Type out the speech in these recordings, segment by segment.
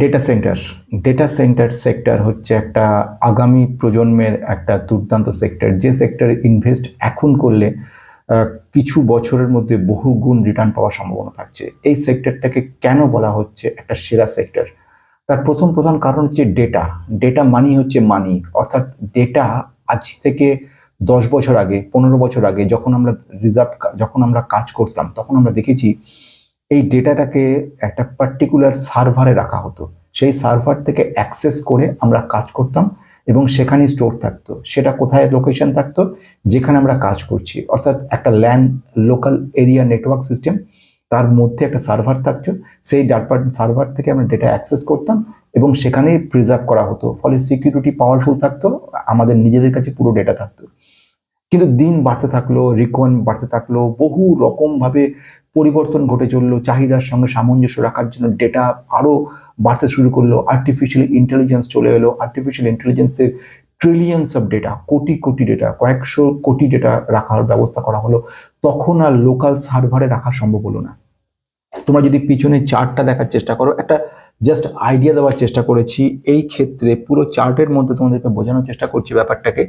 Data centre data centre sector হচ্ছে একটা আগামী প্রজন্মের একটা দুর্দান্ত সেক্টর যে সেক্টরে ইনভেস্ট এখন করলে কিছু বছরের মধ্যে বহু গুণ রিটার্ন পাওয়ার সম্ভাবনা থাকছে। এই সেক্টরটাকে কেন বলা হচ্ছে একটা সেরা সেক্টর তার প্রথম প্রধান কারণ হচ্ছে ডেটা ডেটা মানি হচ্ছে মানি অর্থাৎ ডেটা আজ থেকে দশ বছর আগে, পনেরো বছর আগে যখন আমরা রিজার্ভ যখন আমরা কাজ করতাম, তখন আমরা দেখেছি এই ডেটাটাকে একটা পার্টিকুলার সার্ভারে রাখা হতো। সেই সার্ভার থেকে অ্যাক্সেস করে আমরা কাজ করতাম এবং সেখানেই স্টোর থাকতো। সেটা কোথায় লোকেশন থাকতো? যেখানে আমরা কাজ করছি। অর্থাৎ একটা land local area network system তার মধ্যে একটা সার্ভার থাকতো। সেই ডাটা সার্ভার থেকে আমরা ডেটা অ্যাক্সেস করতাম এবং সেখানেই প্রিজার্ভ করা হতো। ফলে সিকিউরিটি পাওয়ারফুল থাকতো। আমাদের নিজেদের কাছে পুরো ডেটা থাকতো। কিন্তু দিন বাড়তে থাকল রিকোয়ারমেন্ট বাড়তে থাকল, বহু রকমভাবে পরিবর্তন ঘটে চলল, চাহিদার সঙ্গে সামঞ্জস্য রাখার জন্য ডেটা আরও বাড়তে শুরু করল আর্টিফিশিয়াল ইন্টেলিজেন্স চলে এলো আর্টিফিশিয়াল ইন্টেলিজেন্সের trillions of data crore crore data কয়েকশো কোটি ডেটা রাখার ব্যবস্থা করা হলো। তখন আর লোকাল সার্ভারে রাখা সম্ভব হলো না। তোমরা যদি পিছনে চার্টটা দেখার চেষ্টা করো, একটা জাস্ট আইডিয়া দেওয়ার চেষ্টা করেছি। এই ক্ষেত্রে পুরো চার্টের মধ্যে তোমাদেরকে বোঝানোর চেষ্টা করছি ব্যাপারটাকে।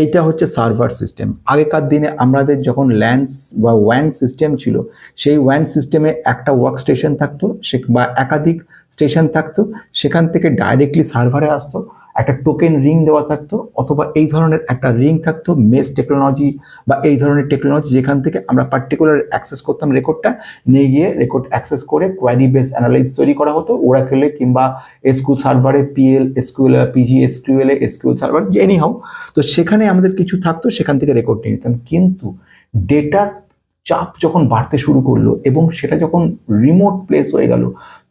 এইটা হচ্ছে সার্ভার সিস্টেম আগেকার দিনে আমাদের যখন ল্যান্স বা ওয়ান সিস্টেম ছিল, সেই ওয়ান সিস্টেমে একটা ওয়ার্ক স্টেশন থাকতো, সে বা একাধিক স্টেশন থাকতো, সেখান থেকে ডাইরেক্টলি সার্ভারে আসতো। একটা টোকেন রিং দেওয়া থাকতো, অথবা এই ধরনের একটা রিং থাকতো মেস টেকনোলজি বা এই ধরনের টেকনোলজি যেখান থেকে আমরা পার্টিকুলার অ্যাক্সেস করতাম রেকর্ডটা নিয়ে গিয়ে রেকর্ড অ্যাক্সেস করে কোয়ারি বেস অ্যানালাইজ তৈরি করা হতো ওরা খেলে কিংবা এসকিউএল সার্ভারে PL SQL PG SQL SQL server any হোক তো সেখানে আমাদের কিছু থাকতো, সেখান থেকে রেকর্ড নিয়ে নিতাম। কিন্তু ডেটার চাপ যখন বাড়তে শুরু করল এবং সেটা যখন রিমোট প্লেস হয়ে গেল,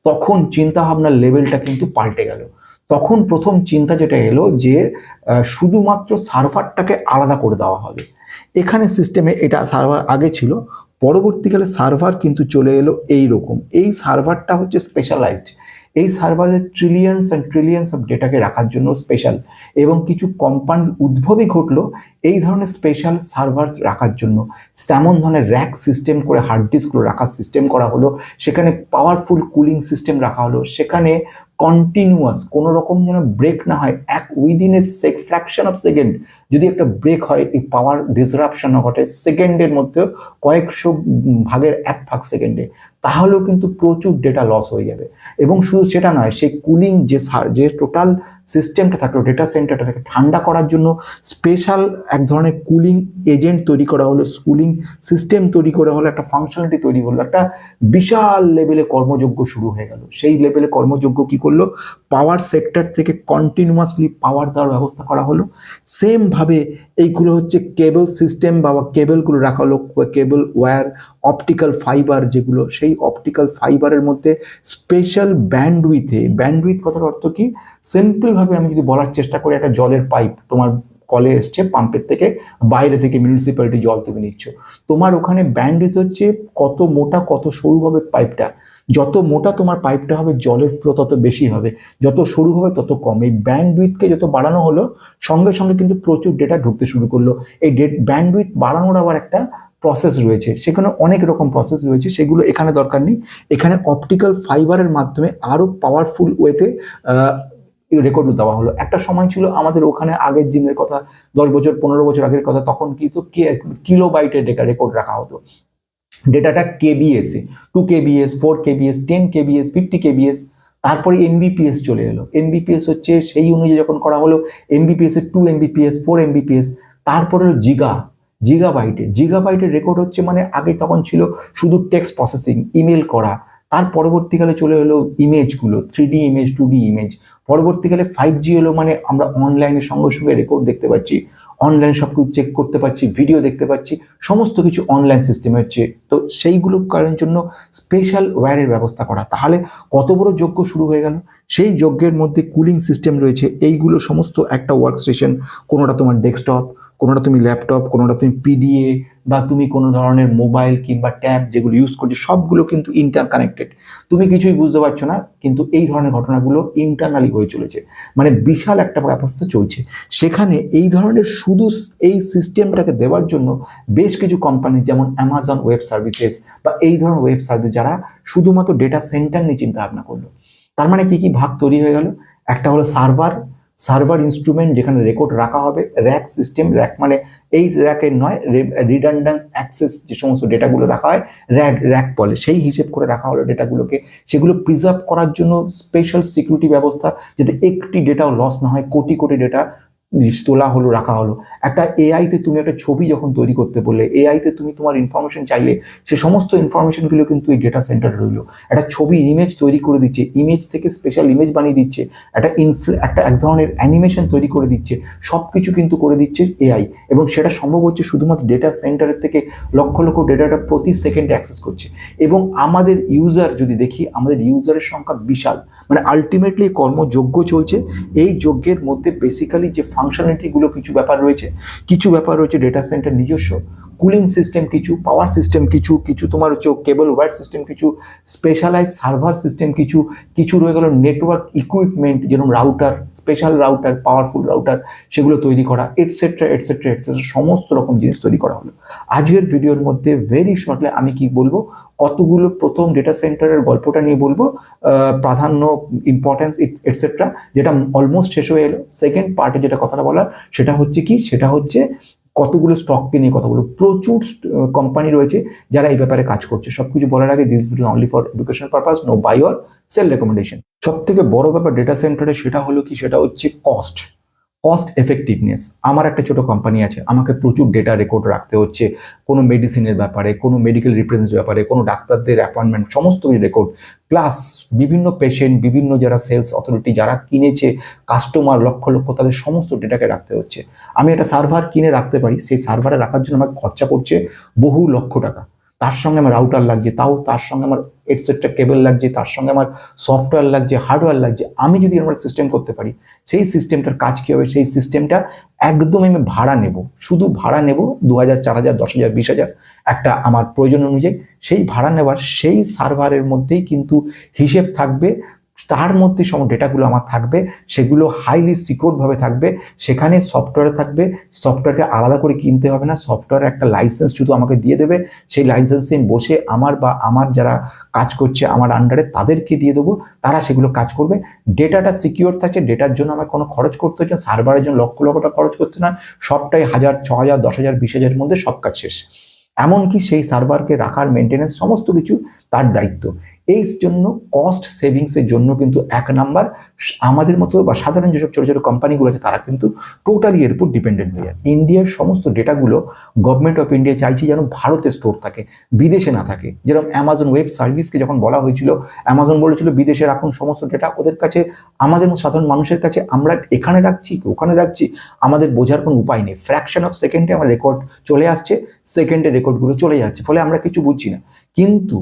তখন চিন্তা ভাবনার লেভেলটা কিন্তু পাল্টে গেল। তখন প্রথম চিন্তা যেটা এলো যে শুধুমাত্র সার্ভারটাকে আলাদা করে দেওয়া হবে। এখানে সিস্টেমে এটা সার্ভার আগে ছিল, পরবর্তীকালে সার্ভার কিন্তু চলে এলো এই রকম এই সার্ভারটা হচ্ছে স্পেশালাইজড এই সার্ভারের ট্রিলিয়ন্স অ্যান্ড ট্রিলিয়ন্স অফ ডেটাকে রাখার জন্য স্পেশাল এবং কিছু কম্পাউন্ড উদ্ভবই ঘটলো এই ধরনের স্পেশাল সার্ভার রাখার জন্য। তেমন ধরনের র্যাক সিস্টেম করে হার্ড ডিস্কগুলো রাখার সিস্টেম করা হলো, সেখানে পাওয়ারফুল কুলিং সিস্টেম রাখা হলো, সেখানে কন্টিনিউয়াস কোনো রকম যেন ব্রেক না হয়, এক within a sec fraction of second যদি একটা ব্রেক হয়, এই পাওয়ার ডিসরাপশন ঘটে সেকেন্ডের মধ্যে কয়েকশো ভাগের এক ভাগ সেকেন্ডে তাহলেও কিন্তু প্রচুর ডেটা লস হয়ে যাবে। এবং শুধু সেটা নয়, সেই কুলিং যে সার- যে টোটাল সিস্টেমটা থাকল ডেটা সেন্টারটাকে ঠান্ডা করার জন্য স্পেশাল এক ধরনের কুলিং এজেন্ট তৈরি করা হলো। কুলিং সিস্টেম তৈরি করা হলো, একটা ফাংশনালিটি তৈরি হলো। একটা বিশাল লেভেলে কর্মযোগ্য শুরু হয়ে গেল। সেই লেভেলে কর্মযোগ্য কি করল? পাওয়ার সেক্টর থেকে কন্টিনিউয়াসলি পাওয়ার দেওয়ার ব্যবস্থা করা হলো। সেমভাবে এইগুলো হচ্ছে কেবল সিস্টেম বা কেবলগুলো রাখা হলো কেবল ওয়্যার অপটিক্যাল ফাইবার যেগুলো, সেই অপটিক্যাল ফাইবারের মধ্যে স্পেশাল ব্যান্ডউইথে ব্যান্ডউইথ কথার অর্থ কি? সিম্পলভাবে আমি যদি বলার চেষ্টা করি, একটা জলের পাইপ তোমার কলে এসছে পাম্পের থেকে, বাইরে থেকে মিউনিসিপ্যালিটি জল তুমি নিচ্ছ। তোমার ওখানে ব্যান্ডউইথ হচ্ছে কত মোটা, কত সরু হবে পাইপটা যত মোটা তোমার পাইপটা হবে, জলের ফ্লো তত বেশি হবে। যত সরু হবে, তত কম। এই ব্যান্ডউইথকে যত বাড়ানো হলো, সঙ্গে সঙ্গে কিন্তু প্রচুর ডেটা ঢুকতে শুরু করল। এই ডেট ব্যান্ডউইথ বাড়ানোর আবার একটা প্রসেস রয়েছে। সেখানে অনেক রকম প্রসেস রয়েছে, সেগুলো এখানে দরকার নেই। এখানে অপটিক্যাল ফাইবারের মাধ্যমে আরও পাওয়ারফুল ওয়েতে রেকর্ড দেওয়া হলো। একটা সময় ছিল আমাদের ওখানে আগের দিনের কথা, দশ বছর, পনেরো বছর আগের কথা, তখন কিন্তু কিলো বাইটের ডেটা রেকর্ড রাখা হতো। ডেটাটা কেবিএসে two KBs four KBs ten KBs fifty KBs তারপরে এমবিপিএস চলে এলো। এমবিপিএস হচ্ছে সেই অনুযায়ী যখন করা হলো এমবিপিএস এর টু এমবিপিএস ফোর এমবিপিএস তারপরে হলো জিগা জিগাবাইটে জিগাবাইটের রেকর্ড হচ্ছে মানে আগে তখন ছিল শুধু টেক্সট প্রসেসিং ইমেল করা। তার পরবর্তীকালে চলে এলো ইমেজগুলো three D image two D image পরবর্তীকালে ফাইভ জি এলো মানে আমরা অনলাইনের সঙ্গে সঙ্গে রেকর্ড দেখতে পাচ্ছি। অনলাইন সব কিছু চেক করতে পারছি ভিডিও দেখতে পাচ্ছি। সমস্ত কিছু অনলাইন সিস্টেমে হচ্ছে। তো সেইগুলো কারণের জন্য স্পেশাল ওয়্যারের ব্যবস্থা করা। তাহলে কত বড় যজ্ঞ শুরু হয়ে গেল? সেই যজ্ঞের মধ্যে কুলিং সিস্টেম রয়েছে। এইগুলো সমস্ত একটা ওয়ার্ক স্টেশন কোনোটা তোমার ডেস্কটপ কোনোটা তুমি ল্যাপটপ কোনোটা তুমি পিডিএ বা তুমি কোনো ধরনের মোবাইল কিংবা ট্যাব যেগুলো ইউজ করছ, সবগুলো কিন্তু ইন্টার কানেক্টেড তুমি কিছুই বুঝতে পারছ না, কিন্তু এই ধরনের ঘটনাগুলো ইন্টারনালি হয়ে চলেছে। মানে বিশাল একটা ব্যবস্থা চলছে। সেখানে এই ধরনের শুধু এই সিস্টেমটাকে দেওয়ার জন্য বেশ কিছু কোম্পানি যেমন অ্যামাজন ওয়েব সার্ভিসেস বা এই ধরনের ওয়েব সার্ভিস যারা শুধুমাত্র ডেটা সেন্টার নিয়ে চিন্তা ভাবনা করল। তার মানে কি কি ভাগ তৈরি হয়ে গেল? একটা হলো সার্ভার সার্ভার ইনস্ট্রুমেন্ট যেখানে রেকর্ড রাখা হবে, র্যাক সিস্টেম, র্যাক মানে এই র্যাকের নয় রিডান্ডেন্স অ্যাক্সেস যে সমস্ত ডেটাগুলো রাখা হয় র্যাড র্যাক বলে। সেই হিসেব করে রাখা হলো ডেটাগুলোকে। সেগুলো প্রিজার্ভ করার জন্য স্পেশাল সিকিউরিটি ব্যবস্থা যাতে একটি ডেটাও লস না হয়, কোটি কোটি ডেটা তোলা হলো, রাখা হলো। একটা এআইতে তুমি একটা ছবি যখন তৈরি করতে বললে এআইতে তুমি তোমার ইনফরমেশন চাইলে সে সমস্ত ইনফরমেশনগুলো কিন্তু এই ডেটা সেন্টারে রইল। একটা ছবি ইমেজ তৈরি করে দিচ্ছে ইমেজ থেকে স্পেশাল ইমেজ বানিয়ে দিচ্ছে, একটা ইনফ্ল একটা এক ধরনের অ্যানিমেশন তৈরি করে দিচ্ছে সব কিছু কিন্তু করে দিচ্ছে এআই এবং সেটা সম্ভব হচ্ছে শুধুমাত্র ডেটা সেন্টারের থেকে লক্ষ লক্ষ ডেটাটা প্রতি সেকেন্ডে অ্যাক্সেস করছে। এবং আমাদের ইউজার যদি দেখি, আমাদের ইউজারের সংখ্যা বিশাল। মানে আলটিমেটলি কর্মযোগ্য চলছে। এই যজ্ঞের মধ্যে বেসিক্যালি যে ফাংশনালিটিগুলো কিছু ব্যাপার রয়েছে। কিছু ব্যাপার রয়েছে ডেটা সেন্টার নিজস্ব। কুলিং সিস্টেম কিছু পাওয়ার সিস্টেম কিছু কিছু তোমার হচ্ছে কেবল ওয়্যার সিস্টেম কিছু স্পেশালাইজ সার্ভার সিস্টেম কিছু কিছু রয়ে গেল নেটওয়ার্ক ইকুইপমেন্ট যেরকম router special router powerful router সেগুলো তৈরি করা এটসেট্রা এটসেট্রা এটসেট্রা সমস্ত রকম জিনিস তৈরি করা হলো। আজকের ভিডিওর মধ্যে ভেরি শর্টলি আমি কি বলব, কতগুলো প্রথম ডেটা সেন্টারের গল্পটা নিয়ে বলব প্রাধান্য ইম্পর্টেন্স এটসেট্রা যেটা অলমোস্ট শেষ হয়ে এলো। সেকেন্ড পার্টে যেটা কথাটা বলার, সেটা হচ্ছে কি? সেটা হচ্ছে কতগুলো স্টককে নিয়ে কতগুলো, প্রচুর কোম্পানি রয়েছে যারা এই ব্যাপারে কাজ করছে। সব কিছু বলার আগে this video only for education purpose no buy or sell recommendation সব থেকে বড় ব্যাপার ডেটা সেন্টারে সেটা হলো কি? সেটা হচ্ছে কস্ট কস্ট এফেক্টিভনেস আমার একটা ছোট কোম্পানি আছে, আমাকে প্রচুর ডেটা রেকর্ড রাখতে হচ্ছে। কোনো মেডিসিনের ব্যাপারে, কোনো মেডিকেল রিপ্রেজেন্টেটিভ ব্যাপারে, কোনো ডাক্তারদের অ্যাপয়েন্টমেন্ট সমস্ত রেকর্ড প্লাস বিভিন্ন পেশেন্ট বিভিন্ন যারা সেলস অথরিটি যারা কিনেছে কাস্টমার লক্ষ লক্ষ, তাদের সমস্ত ডেটাকে রাখতে হচ্ছে। আমি একটা সার্ভার কিনে রাখতে পারি, সেই সার্ভারে রাখার জন্য আমার খরচা পড়ছে বহু লক্ষ টাকা। তার সঙ্গে আমার রাউটার লাগছে, তাও তার সঙ্গে আমার এটসেটটা কেবল লাগছে, তার সঙ্গে আমার সফটওয়্যার লাগছে হার্ডওয়্যার লাগছে। আমি যদি আমার সিস্টেম করতে পারি, সেই সিস্টেমটার কাজ কী হবে? সেই সিস্টেমটা একদম আমি ভাড়া নেব। শুধু ভাড়া নেব দু হাজার চার হাজার দশ হাজার বিশ হাজার একটা আমার প্রয়োজন অনুযায়ী। সেই ভাড়া নেওয়ার সেই সার্ভারের মধ্যেই কিন্তু হিসেব থাকবে তার মধ্যে সব ডেটাগুলো আমার থাকবে, সেগুলো হাইলি সিকিউরভাবে থাকবে, সেখানে সফটওয়্যার থাকবে সফটওয়্যারকে আলাদা করে কিনতে হবে না সফটওয়্যার একটা লাইসেন্স শুধু আমাকে দিয়ে দেবে, সেই লাইসেন্সে বসে আমার বা আমার যারা কাজ করছে আমার আন্ডারে তাদেরকে দিয়ে দেবো, তারা সেগুলো কাজ করবে। ডেটাটা সিকিউর থাকছে ডেটার জন্য আমার কোনো খরচ করতে হচ্ছে না সার্ভারের জন্য লক্ষ লক্ষ টাকা খরচ করতে না, সবটাই হাজার, ছ হাজার, দশ হাজার, বিশ হাজারের মধ্যে সব কাজ শেষ। এমনকি সেই সার্ভারকে রাখার মেনটেনেন্স সমস্ত কিছু তার দায়িত্ব। এই জন্য কস্ট সেভিংসের জন্য কিন্তু এক নাম্বার আমাদের মতো বা সাধারণ যেসব ছোটো ছোটো কোম্পানিগুলো আছে, তারা কিন্তু টোটালি এর উপর ডিপেন্ডেন্ট হয়ে যায়। ইন্ডিয়ার সমস্ত ডেটাগুলো গভর্নমেন্ট অফ ইন্ডিয়া চাইছে যেন ভারতে স্টোর থাকে, বিদেশে না থাকে। যেরকম অ্যামাজন ওয়েব সার্ভিসকে যখন বলা হয়েছিল অ্যামাজন বলেছিল, বিদেশে রাখুন সমস্ত ডেটা ওদের কাছে, আমাদের সাধারণ মানুষের কাছে আমরা এখানে রাখছি কি ওখানে রাখছি, আমাদের বোঝার কোনো উপায় নেই। ফ্র্যাকশন অফ সেকেন্ডে আমার রেকর্ড চলে আসছে সেকেন্ডে রেকর্ডগুলো চলে যাচ্ছে, ফলে আমরা কিছু বুঝছি না। কিন্তু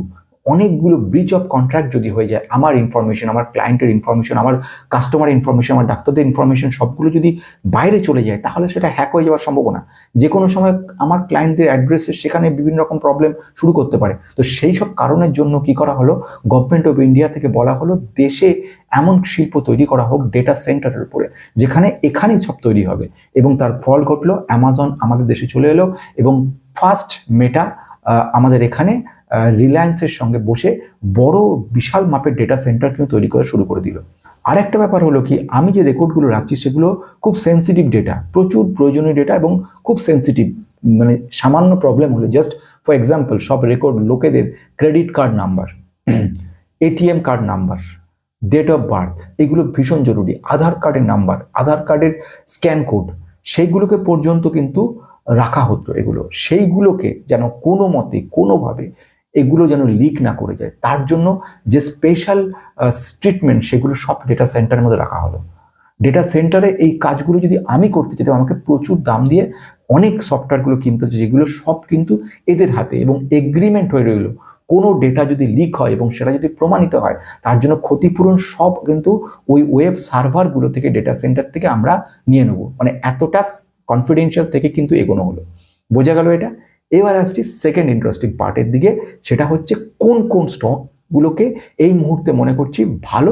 অনেকগুলো ব্রিচ অফ কন্ট্রাক্ট যদি হয়ে যায়, আমার ইনফরমেশন আমার ক্লায়েন্টের ইনফরমেশন আমার কাস্টমার ইনফরমেশন আমার ডাক্তারদের ইনফরমেশন সবগুলো যদি বাইরে চলে যায়, তাহলে সেটা হ্যাক হয়ে যাওয়ার সম্ভাবনা। যে কোনো সময় আমার ক্লায়েন্টদের অ্যাড্রেসে সেখানে বিভিন্ন রকম প্রবলেম শুরু করতে পারে। তো সেই সব কারণের জন্য কি করা হলো? গভর্নমেন্ট অফ ইন্ডিয়া থেকে বলা হলো, দেশে এমন শিল্প তৈরি করা হোক ডেটা সেন্টারের উপরে, যেখানে এখানেই সব তৈরি হবে। এবং তার ফল ঘটলো অ্যামাজন আমাদের দেশে চলে এলো এবং ফার্স্ট মেটা আমাদের এখানে রিলায়েন্সের সঙ্গে বসে বড় বিশাল মাপের ডেটা সেন্টার কিন্তু তৈরি করা শুরু করে দিল। আরেকটা ব্যাপার হলো কি, আমি যে রেকর্ডগুলো রাখছি সেগুলো খুব সেন্সিটিভ ডেটা প্রচুর প্রয়োজনীয় ডেটা এবং খুব সেন্সিটিভ মানে সামান্য প্রবলেম হলে জাস্ট ফর এক্সাম্পল সব রেকর্ড লোকেদের credit card number ATM card number date of birth এগুলো ভীষণ জরুরি। আধার কার্ডের নাম্বার আধার কার্ডের স্ক্যান কোড সেইগুলোকে পর্যন্ত কিন্তু রাখা হতো এগুলো। সেইগুলোকে যেন কোনো মতে, কোনোভাবে এগুলো যেন লিক না করে যায়। তার জন্য যে স্পেশাল ট্রিটমেন্ট সেগুলো সব ডেটা সেন্টারের মধ্যে রাখা হলো। ডেটা সেন্টারে এই কাজগুলো যদি আমি করতে যেতাম আমাকে প্রচুর দাম দিয়ে অনেক সফটওয়্যারগুলো কিনতে হচ্ছে, যেগুলো সব কিন্তু এদের হাতে এবং এগ্রিমেন্ট হয়ে রইল। কোনো ডেটা যদি লিক হয় এবং সেটা যদি প্রমাণিত হয়, তার জন্য ক্ষতিপূরণ সব কিন্তু ওই ওয়েব সার্ভারগুলো থেকে ডেটা সেন্টার থেকে আমরা নিয়ে নেব। মানে এতটা কনফিডেন্সিয়াল থেকে কিন্তু এগোনো হলো। বোঝা গেল এটা? এবার আসছি সেকেন্ড ইন্টারেস্টিং পার্টের দিকে, সেটা হচ্ছে কোন কোন স্টকগুলোকে এই মুহূর্তে মনে করছি ভালো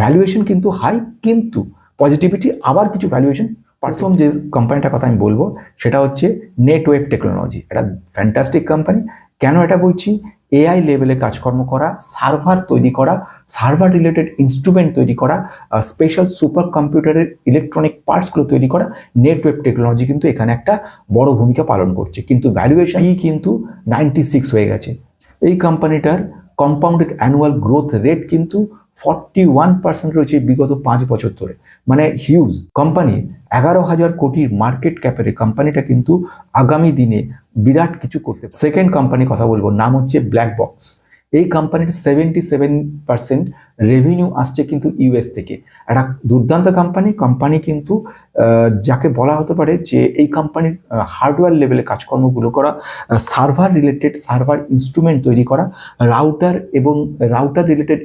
ভ্যালুয়েশন কিন্তু হাই কিন্তু পজিটিভিটি আবার কিছু ভ্যালুয়েশন প্রথম যে কোম্পানিটার কথা আমি বলব, সেটা হচ্ছে নেটওয়ার্ক টেকনোলজি এটা ফ্যান্টাস্টিক কোম্পানি কেন এটা বলছি? এআই লেভেলে কাজকর্ম করা সার্ভার তৈরি করা সার্ভার রিলেটেড ইনস্ট্রুমেন্ট তৈরি করা স্পেশাল সুপার কম্পিউটারের ইলেকট্রনিক পার্টসগুলো তৈরি করা নেটওয়ার্ক টেকনোলজি কিন্তু এখানে একটা বড় ভূমিকা পালন করছে। কিন্তু ভ্যালুয়েশন কিন্তু নাইনটি সিক্স হয়ে গেছে। এই কোম্পানিটার কম্পাউন্ডেড অ্যানুয়াল গ্রোথ রেট কিন্তু ফর্টি ওয়ান পার্সেন্ট রয়েছে বিগত পাঁচ বছর ধরে। মানে হিউজ কোম্পানি এগারো হাজার কোটির মার্কেট ক্যাপের কোম্পানিটা কিন্তু আগামী দিনে বিরাট কিছু করতে সেকেন্ড কোম্পানি কথা বলব, নাম হচ্ছে ব্ল্যাক বক্স এই কোম্পানির সেভেন্টি সেভেন পার্সেন্ট রেভিনিউ আসছে কিন্তু ইউএস থেকে। একটা দুর্দান্ত কোম্পানি কোম্পানি কিন্তু যাকে বলা হতে পারে যে এই কোম্পানির হার্ডওয়্যার লেভেলে কাজকর্মগুলো করা সার্ভার রিলেটেড সার্ভার ইনস্ট্রুমেন্ট তৈরি করা রাউটার এবং router related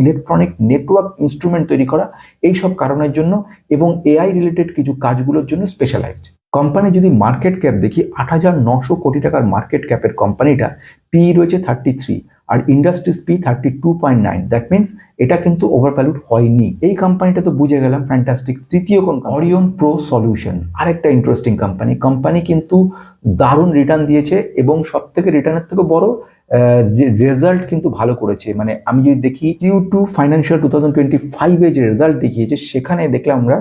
electronic network instrument তৈরি করা এই সব কারণের জন্য এবং এআই রিলেটেড কিছু কাজগুলোর জন্য স্পেশালাইজড কোম্পানি যদি মার্কেট ক্যাপ দেখি আট হাজার নশো কোটি টাকার মার্কেট ক্যাপের কোম্পানিটা পি রয়েছে thirty three R industries P thirty two point nine that means এটা কিন্তু ওভারভ্যালুড হয়নি। এই কোম্পানিটা তো বুঝে গেলাম ফ্যান্টাস্টিক তৃতীয় কোন অরিয়ন প্রো সলিউশন আরেকটা ইন্টারেস্টিং কোম্পানি কোম্পানি কিন্তু দারুণ রিটার্ন দিয়েছে এবং সব থেকে রিটার্নের থেকে বড় রেজাল্ট কিন্তু ভালো করেছে। মানে আমি যদি দেখি Q two financial two thousand twenty ফাইভে যে রেজাল্ট দেখিয়েছে সেখানে দেখলাম আমরা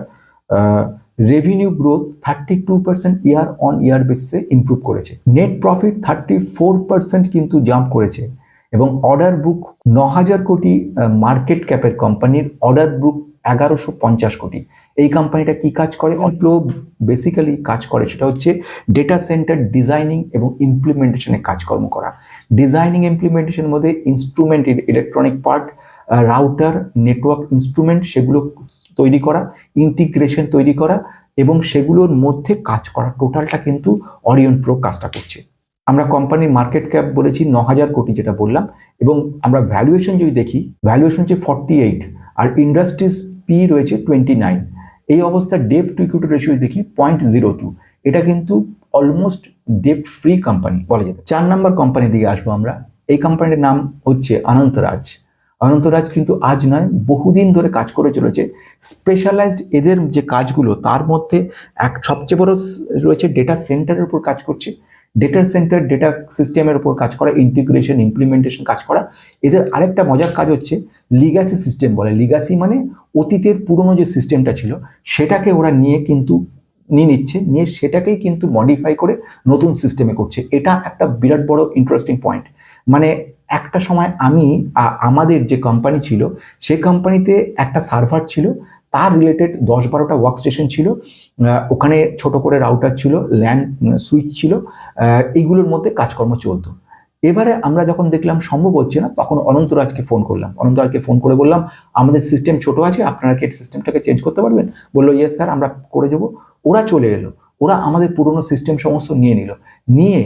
revenue growth thirty two percent year on year বেসিসে ইমপ্রুভ করেছে। Net profit thirty four percent কিন্তু জাম্প করেছে। এবং অর্ডার বুক ন হাজার কোটি মার্কেট ক্যাপের কোম্পানির অর্ডার বুক এগারোশো পঞ্চাশ কোটি। এই কোম্পানিটা কি কাজ করে? অল্পো বেসিক্যালি কাজ করে সেটা হচ্ছে ডেটা সেন্টার ডিজাইনিং এবং ইমপ্লিমেন্টেশনে কাজকর্ম করা। ডিজাইনিং ইমপ্লিমেন্টেশনের মধ্যে instrument electronic part router network instrument সেগুলো তৈরি করা ইন্টিগ্রেশন তৈরি করা এবং সেগুলোর মধ্যে কাজ করা। টোটালটা কিন্তু অরিয়ন প্রো কাজটা করছে। আমরা কোম্পানির মার্কেট ক্যাপ বলেছি ন হাজার কোটি যেটা বললাম এবং আমরা ভ্যালুয়েশন যদি দেখি ভ্যালুয়েশন হচ্ছে ফর্টি এইট আর ইন্ডাস্ট্রিজ পি রয়েছে টোয়েন্টি নাইন এই অবস্থায় ডেপ টু ইকুইটি রেশিও দেখি পয়েন্ট জিরো টু এটা কিন্তু অলমোস্ট ডেপ ফ্রি কোম্পানি বলা যেতে চার নাম্বার কোম্পানির দিকে আসব আমরা। এই কোম্পানির নাম হচ্ছে অনন্তরাজ অনন্তরাজ কিন্তু আজ নয়, বহুদিন ধরে কাজ করে চলেছে। স্পেশালাইজড এদের যে কাজগুলো, তার মধ্যে এক সবচেয়ে বড় রয়েছে ডেটা সেন্টারের উপর কাজ করছে। ডেটা সেন্টার ডেটা সিস্টেমের উপর কাজ করা ইন্টিগ্রেশন ইমপ্লিমেন্টেশন কাজ করা। এদের আরেকটা মজার কাজ হচ্ছে লিগাসি সিস্টেম বলে। লিগাসি মানে অতীতের পুরনো যে সিস্টেমটা ছিল, সেটাকে ওরা নিয়ে কিন্তু নিয়ে নিচ্ছে, নিয়ে সেটাকেই কিন্তু মডিফাই করে নতুন সিস্টেমে করছে। এটা একটা বিরাট বড় ইন্টারেস্টিং পয়েন্ট মানে একটা সময় আমি আমাদের যে কোম্পানি ছিল, সে কোম্পানিতে একটা সার্ভার ছিল, তার রিলেটেড দশ বারোটা ওয়ার্ক স্টেশন ছিল ওখানে ছোট করে রাউটার ছিল ল্যান্ড সুইচ ছিল এইগুলোর মধ্যে কাজকর্ম চলতো। এবারে আমরা যখন দেখলাম সম্ভব হচ্ছে না, তখন অনন্তরাজকে ফোন করলাম। অনন্তরাজকে ফোন করে বললাম, আমাদের সিস্টেম ছোট আছে, আপনারা কি সিস্টেমটাকে চেঞ্জ করতে পারবেন? বলল ইয়েস স্যার আমরা করে দেবো। ওরা চলে এলো। ওরা আমাদের পুরনো সিস্টেম সমস্ত নিয়ে নিল। নিয়ে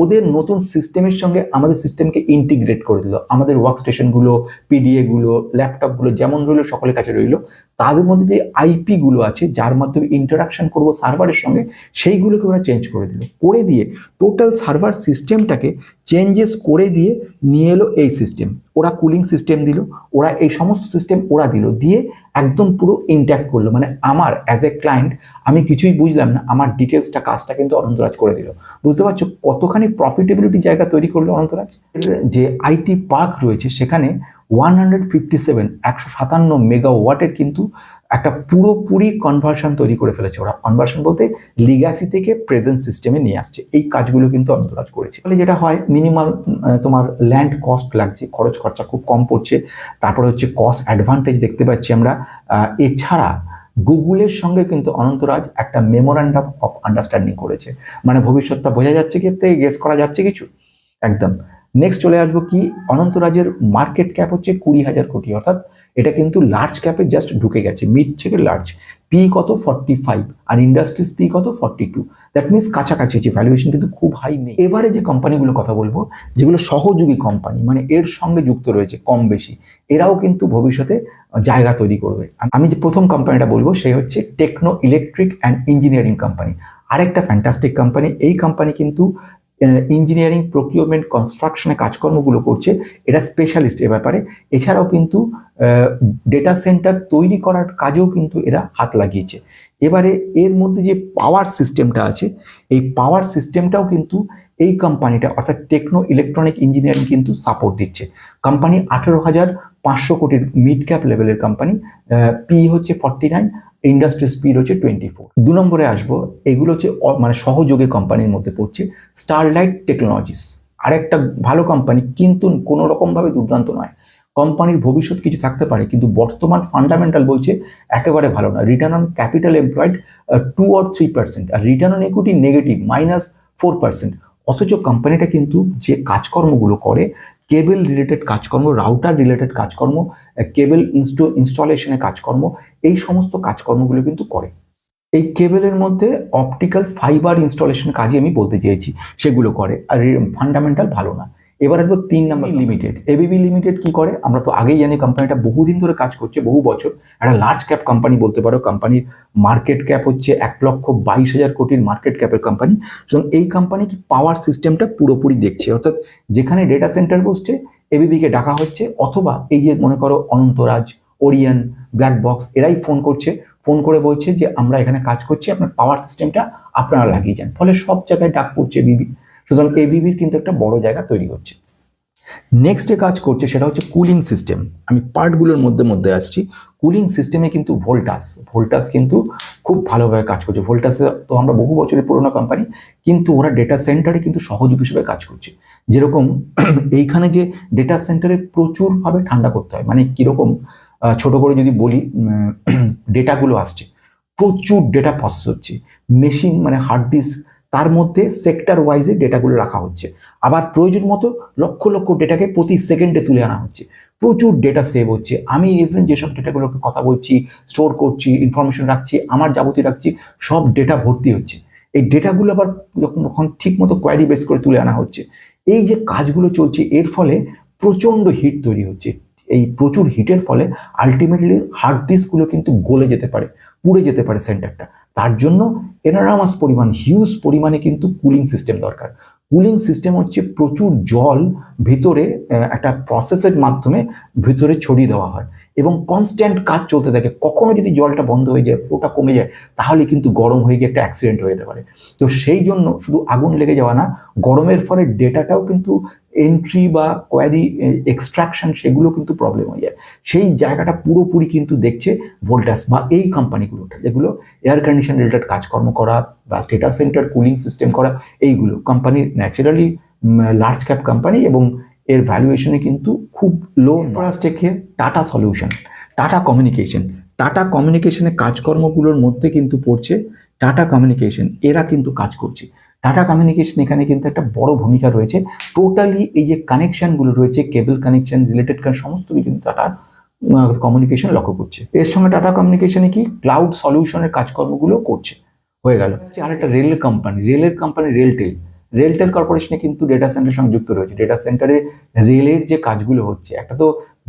ওদের নতুন সিস্টেমের সঙ্গে আমাদের সিস্টেমকে ইন্টিগ্রেট করে দিল। আমাদের ওয়ার্ক স্টেশনগুলো পিডিএগুলো ল্যাপটপগুলো যেমন রইল, সকলের কাছে রইল। তাদের মধ্যে যে আইপিগুলো আছে, যার মাধ্যমে ইন্টারাকশন করব সার্ভারের সঙ্গে, সেইগুলোকে ওরা চেঞ্জ করে দিল। করে দিয়ে টোটাল সার্ভার সিস্টেমটাকে চেঞ্জেস করে দিয়ে নিয়ে এলো এই সিস্টেম ওরা কুলিং সিস্টেম দিল, ওরা এই সমস্ত সিস্টেম ওরা দিল, দিয়ে একদম পুরো ইন্ট্যাক্ট করল। মানে আমার অ্যাজ এ ক্লায়েন্ট আমি কিছুই বুঝলাম না, আমার ডিটেলসটা কাজটা কিন্তু অনন্তরাজ করে দিল। বুঝতে পারছ কতখানি প্রফিটেবিলিটি জায়গা তৈরি করল অনন্তরাজ? যে আইটি পার্ক রয়েছে, সেখানে ওয়ান হান্ড্রেড ফিফটি সেভেন একশো সাতান্ন মেগা ওয়াটের কিন্তু একটা পুরোপুরি কনভার্সন তৈরি করে ফেলেছে ওরা। কনভার্সন বলতে লিগাসি থেকে প্রেজেন্ট সিস্টেমে নিয়ে আসছে। এই কাজগুলো কিন্তু অন্তরাজ করেছে। ফলে যেটা হয় মিনিমাম তোমার ল্যান্ড কস্ট লাগছে, খরচ খরচা খুব কম পড়ছে। তারপরে হচ্ছে কস্ট অ্যাডভান্টেজ দেখতে পাচ্ছি আমরা। এছাড়া গুগলের সঙ্গে কিন্তু অনন্তরাজ একটা মেমোরান্ডাম অফ আন্ডারস্ট্যান্ডিং করেছে। মানে ভবিষ্যৎটা বোঝা যাচ্ছে কি থেকে গেস করা যাচ্ছে কিছু? একদম। নেক্সট চলে আসব কি, অনন্তরাজের মার্কেট ক্যাপ হচ্ছে কুড়ি হাজার কোটি। অর্থাৎ এটা কিন্তু লার্জ ক্যাপে জাস্ট ঢুকে গেছে। মিড থেকে লার্জ পি কত? ফর্টি ফাইভ আর ইন্ডাস্ট্রিজ পি কত? ফর্টি টু দ্যাট মিনস কাছাকাছি যে ভ্যালুয়েশন কিন্তু খুব হাই নেই। এবারে যে কোম্পানিগুলো কথা বলব, যেগুলো সহযোগী কোম্পানি মানে এর সঙ্গে যুক্ত রয়েছে কম বেশি, এরাও কিন্তু ভবিষ্যতে জায়গা তৈরি করবে। আমি যে প্রথম কোম্পানিটা বলব, সেই হচ্ছে Techno Electric and engineering company আরেকটা ফ্যান্টাস্টিক কোম্পানি এই কোম্পানি কিন্তু ইঞ্জিনিয়ারিং প্রকিউরমেন্ট কনস্ট্রাকশনে কাজকর্মগুলো করছে। এটা স্পেশালিস্ট এ ব্যাপারে। এছাড়াও কিন্তু ডেটা সেন্টার তৈরি করার কাজেও কিন্তু এরা হাত লাগিয়েছে। এবারে এর মধ্যে যে পাওয়ার সিস্টেমটা আছে, এই পাওয়ার সিস্টেমটাও কিন্তু এই কোম্পানিটা অর্থাৎ টেকনো ইলেকট্রনিক ইঞ্জিনিয়ারিং কিন্তু সাপোর্ট দিচ্ছে। কোম্পানি আঠেরো হাজার পাঁচশো কোটির মিড ক্যাপ লেভেলের কোম্পানি পি হচ্ছে ফর্টি নাইন ইন্ডাস্ট্রি স্পিড হচ্ছে টোয়েন্টি ফোর দু নম্বরে আসব, এগুলো হচ্ছে মানে সহযোগী কোম্পানির মধ্যে পড়ছে স্টারলাইট টেকনোলজিস আরেকটা ভালো কোম্পানি কিন্তু কোনো রকমভাবে দুর্দান্ত নয়। কোম্পানির ভবিষ্যৎ কিছু থাকতে পারে, কিন্তু বর্তমান ফান্ডামেন্টাল বলছে একেবারে ভালো না return on capital employed two or three percent R return on equity negative minus four percent অথচ কোম্পানিটা কিন্তু যে কাজকর্মগুলো করে কেবল রিলেটেড কাজকর্ম রাউটার রিলেটেড কাজকর্ম কেবল ইনস্ট ইনস্টলেশনের কাজকর্ম, এই সমস্ত কাজকর্মগুলো কিন্তু করে। এই কেবেলের মধ্যে অপটিক্যাল ফাইবার ইনস্টলেশন কাজই আমি বলতে চেয়েছি, সেগুলো করে। আর ফান্ডামেন্টাল ভালো না। এবার আসব তিন নাম্বার লিমিটেড এবিবি লিমিটেড কি করে? আমরা তো আগেই জানি কোম্পানিটা বহুদিন ধরে কাজ করছে বহু বছর। একটা লার্জ ক্যাপ কোম্পানি বলতে পারো কোম্পানির মার্কেট ক্যাপ হচ্ছে এক লক্ষ বাইশ হাজার কোটির মার্কেট ক্যাপের কোম্পানি সুতরাং এই কোম্পানি কি পাওয়ার সিস্টেমটা পুরোপুরি দেখছে। অর্থাৎ যেখানে ডেটা সেন্টার বসছে এবিবিকে ডাকা হচ্ছে অথবা এই যে মনে করো অনন্তরাজ ওরিয়ান ব্ল্যাক বক্স এরাই ফোন করছে। ফোন করে বলছে যে আমরা এখানে কাজ করছি আপনার পাওয়ার সিস্টেমটা আপনারা লাগিয়ে যান। ফলে সব জায়গায় ডাক পড়ছে বিবি সুতরাং এবিবির কিন্তু একটা বড় জায়গা তৈরি হচ্ছে নেক্সট যে কাজ করছে সেটা হচ্ছে কুলিং সিস্টেম আমি পার্টগুলোর মধ্যে মধ্যে আসছি। কুলিং সিস্টেমে কিন্তু ভোল্টাস ভোল্টাস কিন্তু খুব ভালোভাবে কাজ করছে। ভোল্টাসে তো আমরা বহু বছরের পুরোনো কোম্পানি কিন্তু ওরা ডেটা সেন্টারে কিন্তু সহযোগী হিসেবে কাজ করছে। যেরকম এইখানে যে ডেটা সেন্টারে প্রচুরভাবে ঠান্ডা করতে হয়। মানে কীরকম ছোট করে যদি বলি ডেটাগুলো আসছে। প্রচুর ডেটা প্রসেস হচ্ছে। মেশিন মানে হার্ড ডিস্ক তার মধ্যে সেক্টর ওয়াইজে ডেটাগুলো রাখা হচ্ছে। আবার প্রয়োজন মতো লক্ষ লক্ষ ডেটাকে প্রতি সেকেন্ডে তুলে আনা হচ্ছে। প্রচুর ডেটা সেভ হচ্ছে। আমি ইভেন যেসব ডেটাগুলোকে কথা বলছি স্টোর করছি ইনফরমেশন রাখছি, আমার যাবতীয় রাখছি, সব ডেটা ভর্তি হচ্ছে। এই ডেটাগুলো আবার যখন যখন ঠিক মতো কোয়ারি বেস করে তুলে আনা হচ্ছে, এই যে কাজগুলো চলছে, এর ফলে প্রচণ্ড হিট তৈরি হচ্ছে। এই প্রচুর হিটের ফলে আলটিমেটলি হার্ড ডিস্কগুলো কিন্তু গলে যেতে পারে, পুড়ে যেতে পারে সেন্টারটা তার জন্য এনারামাস পরিমাণ, হিউজ পরিমাণে কিন্তু কুলিং সিস্টেম দরকার। কুলিং সিস্টেম হচ্ছে প্রচুর জল ভিতরে একটা প্রসেসের মাধ্যমে ভিতরে ছড়িয়ে দেওয়া হয়। এবং কনস্ট্যান্ট কাজ চলতে থাকে। কখনো যদি জলটা বন্ধ হয়ে যায় ফ্লোটা কমে যায়, তাহলে কিন্তু গরম হয়ে গিয়ে একটা অ্যাক্সিডেন্ট হয়ে যেতে পারে। তো সেই জন্য শুধু আগুন লেগে যাওয়া না, গরমের ফলে ডেটাটাও কিন্তু এন্ট্রি বা কোয়ারি এক্সট্রাকশন সেগুলো কিন্তু প্রবলেম হয়ে যায়। সেই জায়গাটা পুরোপুরি কিন্তু দেখছে ভোল্টাস বা এই কোম্পানিগুলোটা যেগুলো এয়ার কন্ডিশন রিলেটেড কাজকর্ম করা বা স্টেটাস সেন্টার কুলিং সিস্টেম করা, এইগুলো। কোম্পানির ন্যাচারালি লার্জ ক্যাপ কোম্পানি এবং এর ভ্যালুয়েশনে কিন্তু খুব লো পরাস থেকে টাটা সলিউশন টাটা কমিউনিকেশন টাটা কমিউনিকেশনের কাজকর্মগুলোর মধ্যে কিন্তু পড়ছে টাটা কমিউনিকেশন এরা কিন্তু কাজ করছে। টাটা কমিউনিকেশন এখানে কিন্তু একটা বড় ভূমিকা রয়েছে। টোটালি এই যে কানেকশনগুলো রয়েছে কেবল কানেকশন রিলেটেড সমস্ত কিছু কিন্তু টাটা কমিউনিকেশন লক্ষ্য করছে। এর সঙ্গে টাটা কমিউনিকেশনে কি? ক্লাউড সলিউশনের কাজকর্মগুলো করছে। হয়ে গেল। আর একটা রেল কোম্পানি রেলের কোম্পানি রেলটেল রেলটেল কর্পোরেশনে কিন্তু ডেটা সেন্টারের সংযুক্ত রয়েছে। ডেটা সেন্টারে রেলের যে কাজগুলো হচ্ছে, একটা তো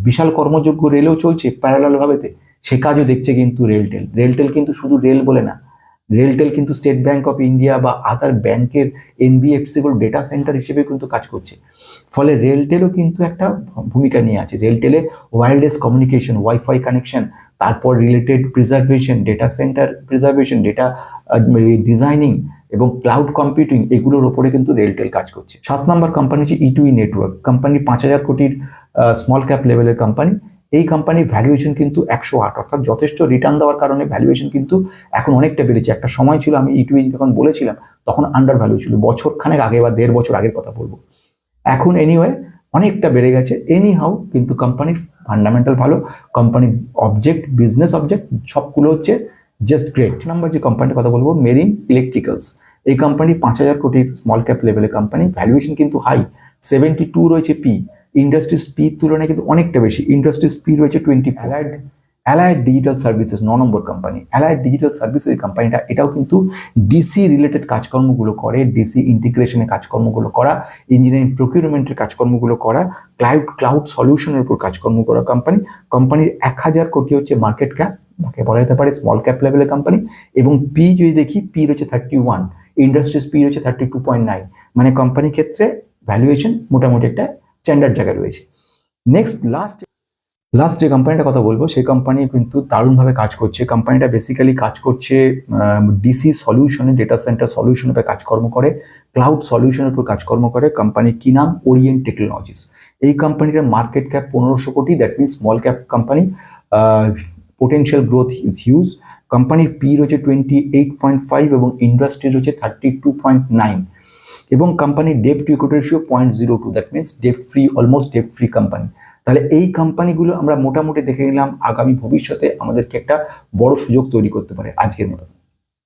বিশাল কর্মযোগ্য রেলও চলছে প্যারালাল ভাবেতে, সে কাজও দেখছে কিন্তু রেলটেল রেলটেল কিন্তু শুধু রেল বলে না রেলটেল কিন্তু স্টেট ব্যাংক অফ ইন্ডিয়া বা আদার ব্যাংকের এনবিএফসি গুলো ডেটা সেন্টার হিসেবে কিন্তু কাজ করছে। ফলে রেলটেলও কিন্তু একটা ভূমিকা নিয়ে আছে। রেলটেলে ওয়্যারলেস কমিউনিকেশন ওয়াইফাই কানেকশন তারপর related preservation data center preservation data designing এবং ক্লাউড কম্পিউটিং এগুলোর ওপরে কিন্তু রেলটেল কাজ করছে। সাত নম্বর কোম্পানি হচ্ছে ইটুই নেটওয়ার্ক কোম্পানি পাঁচ হাজার কোটির স্মল ক্যাপ লেভেলের কোম্পানি এই কোম্পানির ভ্যালুয়েশন কিন্তু একশো আট। অর্থাৎ যথেষ্ট রিটার্ন দেওয়ার কারণে ভ্যালুয়েশন কিন্তু এখন অনেকটা বেড়েছে। একটা সময় ছিল, আমি ইটুই যখন বলেছিলাম, তখন আন্ডার ভ্যালু ছিল। বছর খানেক আগে বা দেড় বছর আগের কথা বলব। এখন এনিওয়ে অনেকটা বেড়ে গেছে। এনি হাউ কিন্তু কোম্পানির ফান্ডামেন্টাল ভালো। কোম্পানির অবজেক্ট বিজনেস অবজেক্ট সবগুলো হচ্ছে জাস্ট গ্রেট নাম্বার যে কোম্পানির কথা বলব মেরিন ইলেকট্রিক্যালস এই কোম্পানি পাঁচ হাজার কোটি স্মল ক্যাপ লেভেলের কোম্পানি ভ্যালুয়েশন কিন্তু হাই সেভেন্টি টু রয়েছে পি ইন্ডাস্ট্রি স্পিড তুলনায় কিন্তু অনেকটা বেশি ইন্ডাস্ট্রি স্পিড রয়েছে twenty allied allied digital services ন নম্বর কোম্পানি অ্যালাইড ডিজিটাল সার্ভিসেস এই কোম্পানিটা এটাও কিন্তু ডিসি রিলেটেড কাজকর্মগুলো করে ডিসি ইন্টিগ্রেশনের কাজকর্মগুলো করা ইঞ্জিনিয়ারিং প্রকিউরমেন্টের কাজকর্মগুলো করা ক্লাউড ক্লাউড সলিউশনের উপর কাজকর্ম করা কোম্পানি কোম্পানির এক হাজার কোটি হচ্ছে মার্কেট ক্যাপ তাকে বলা যেতে পারে স্মল ক্যাপ লেভেলের কোম্পানি এবং পি যদি দেখি পি রয়েছে থার্টি ওয়ান ইন্ডাস্ট্রিজ পি রয়েছে থার্টি টু পয়েন্ট নাইন মানে কোম্পানির ক্ষেত্রে ভ্যালুয়েশন মোটামুটি একটা স্ট্যান্ডার্ড জায়গায় রয়েছে। নেক্সট লাস্ট লাস্ট যে কোম্পানিটা কথা বলব, সেই কোম্পানি কিন্তু দারুণভাবে কাজ করছে। কোম্পানিটা বেসিক্যালি কাজ করছে ডিসি সলিউশনে ডেটা সেন্টার সলিউশনের উপরে কাজকর্ম করে ক্লাউড সলিউশনের উপর কাজকর্ম করে। কোম্পানি কি নাম? ওরিয়েন্ট টেকনোলজিস এই কোম্পানিটার মার্কেট ক্যাপ পনেরোশো কোটি that means small cap company potential growth is huge কোম্পানির পি রয়েছে টোয়েন্টি এইট পয়েন্ট ফাইভ এবং ইন্ডাস্ট্রি রয়েছে থার্টি টু পয়েন্ট নাইন এবং কোম্পানির debt to equity ratio point zero two that means debt free almost debt free company তাহলে এই কোম্পানিগুলো আমরা মোটামুটি দেখে নিলাম, আগামী ভবিষ্যতে আমাদেরকে একটা বড় সুযোগ তৈরি করতে পারে আজকের মতো।